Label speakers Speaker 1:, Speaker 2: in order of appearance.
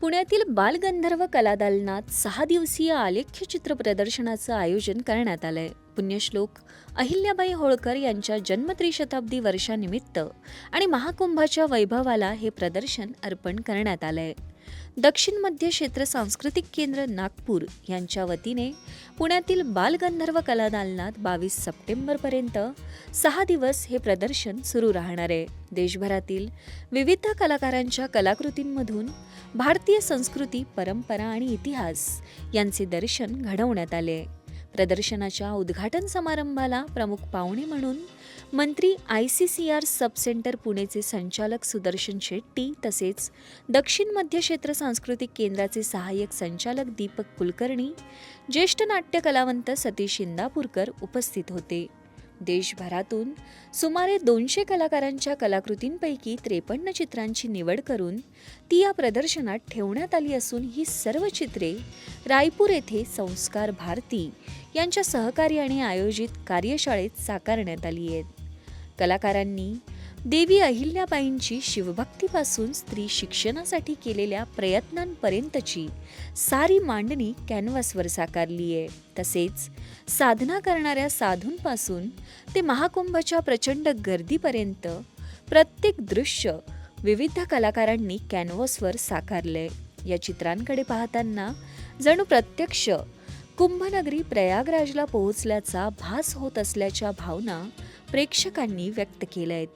Speaker 1: पुण्यातील बालगंधर्व कलादालनात सहा दिवसीय आलेख्य चित्र प्रदर्शनाचं आयोजन करण्यात आलंय. पुण्यश्लोक अहिल्याबाई होळकर यांच्या जन्मत्रिशताब्दी वर्षानिमित्त आणि महाकुंभाच्या वैभवाला हे प्रदर्शन अर्पण करण्यात आलंय. दक्षिण मध्य क्षेत्र सांस्कृतिक केंद्र नागपूर यांच्या वतीने पुण्यातील बालगंधर्व कलादालनात बावीस सप्टेंबरपर्यंत सहा दिवस हे प्रदर्शन सुरू राहणार आहे. देशभरातील विविध कलाकारांच्या कलाकृतींमधून भारतीय संस्कृती परंपरा आणि इतिहास यांचे दर्शन घडवण्यात आले. प्रदर्शनाच्या उद्घाटन समारंभाला प्रमुख पाहुणे म्हणून मंत्री I C C R sub centre पुणेचे संचालक सुदर्शन शेट्टी तसेच दक्षिण मध्य क्षेत्र सांस्कृतिक केंद्राचे सहाय्यक संचालक दीपक कुलकर्णी ज्येष्ठ नाट्य कलावंत सतीश इंदापूरकर उपस्थित होते. देशभरातून सुमारे दोनशे कलाकारांच्या कलाकृतींपैकी त्रेपन्न चित्रांची निवड करून ती या प्रदर्शनात ठेवण्यात आली असून ही सर्व चित्रे रायपूर येथे संस्कार भारती यांच्या सहकार्याने आयोजित कार्यशाळेत साकारण्यात आली आहेत. कलाकारांनी देवी अहिल्याबाईंची शिवभक्तीपासून स्त्री शिक्षणासाठी केलेल्या प्रयत्नांपर्यंतची सारी मांडणी कॅनव्हासवर साकारली आहे. तसेच साधना करणाऱ्या साधूंपासून ते महाकुंभाच्या प्रचंड गर्दीपर्यंत प्रत्येक दृश्य विविध कलाकारांनी कॅनव्हासवर साकारले या चित्रांकडे पाहताना जणू प्रत्यक्ष कुंभनगरी प्रयागराजला पोहोचल्याचा भास होत असल्याच्या भावना प्रेक्षकांनी व्यक्त केल्या आहेत.